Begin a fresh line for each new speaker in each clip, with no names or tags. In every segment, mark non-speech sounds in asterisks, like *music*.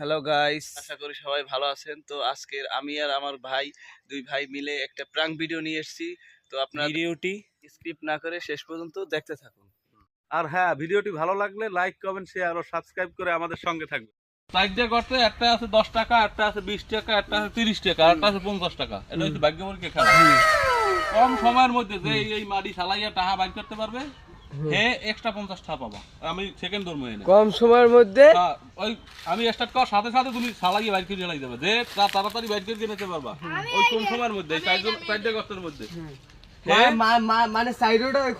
Hello guys আশা করি সবাই ভালো আছেন। তো আজকের আমি আর আমার ভাই দুই ভাই মিলে একটা প্রাঙ্ক ভিডিও নিয়ে এসেছি। তো আপনার ভিডিওটি স্ক্রিপ্ট না করে শেষ পর্যন্ত দেখতে থাকুন।
আর হ্যাঁ ভিডিওটি ভালো লাগলে লাইক কমেন্ট শেয়ার ও সাবস্ক্রাইব করে আমাদের সঙ্গে থাকবে সাইড দিয়ে করতে একটা আছে দশ টাকা একটা আছে বিশ টাকা একটা আছে তিরিশ টাকা আর একটা আছে পঞ্চাশ টাকা। এটা হচ্ছে ভাগ্য পরীক্ষা খেলা কম সময়ের মধ্যে যে এই- এই মাটি সালাইয়া টাকা বাইর করতে পারবে হে এক্সট্রা পঞ্চাশ পাবা। আমি সেকেন্ড ধর্ম এনে।
কম সময়ের মধ্যে?
হ্যাঁ, ওই আমি স্টার্ট করার সাথে সাথে তুমি সালাইয়ে বাইর করে চালাই যাবে যে তাড়াতাড়ি বাইর করে নিতে পারবা। ওই কম সময়ের মধ্যে মধ্যে।
মা- মানে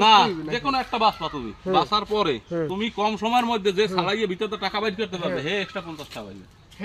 না যে কোনো একটা তুমি। বাসার পরে তুমি কম সময়ের মধ্যে যে সালাইয়ে ভিতরে টাকা বাইর করতে পারবে হে এক্সট্রা পঞ্চাশ টাকা পাইবে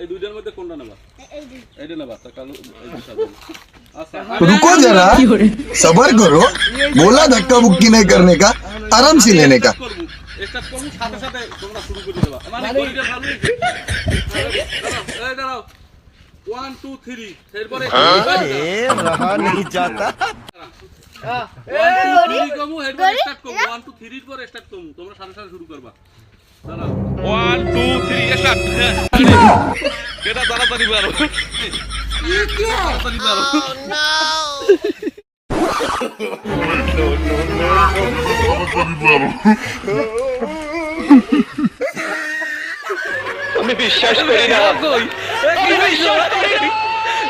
এই দুইটার মধ্যে কোনটা নেবা এইটা নেবা তা কালু এই দুইটা দেবো। আচ্ছা
रुको जरा सबर करो बोला धक्का बुक्की नहीं करने का आराम से लेने का
করবো স্টার্ট করবো সাথে সাথে তোমরা শুরু করে দেবা মানে গড়িটা ভালো এই দাঁড়াও ওয়ান টু থ্রি এরপরে
रहा नहीं जाता
ওয়ান টু থ্রির পরে স্টার্ট করবো তোমরা সাথে সাথে শুরু করবা দাঁড়াও ওয়ান টু থ্রি স্টার্ট কেটা পারো তাড়াতাড়ি পারো
আমি বিশ্বাস করি না
কই এ কি পাইছো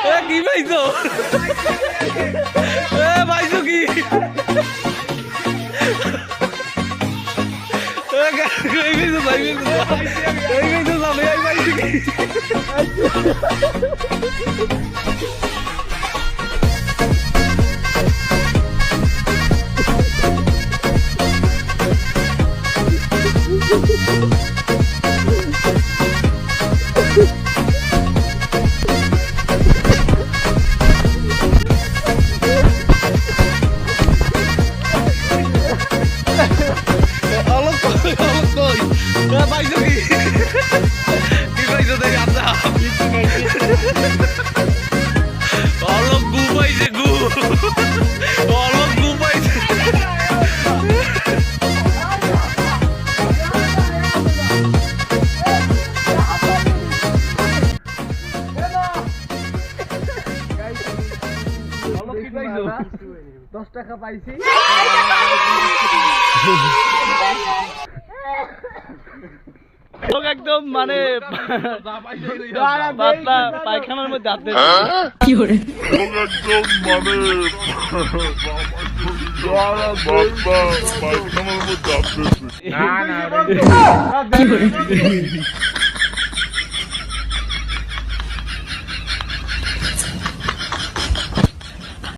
এ কি পাইছো এ পাইছো কি কই ভাই পাইছো *laughs* এই কি
দশ টাকা পাইছি।
একদম মানে পাতলা পায়খানার মধ্যে হাত দিয়ে
ना ना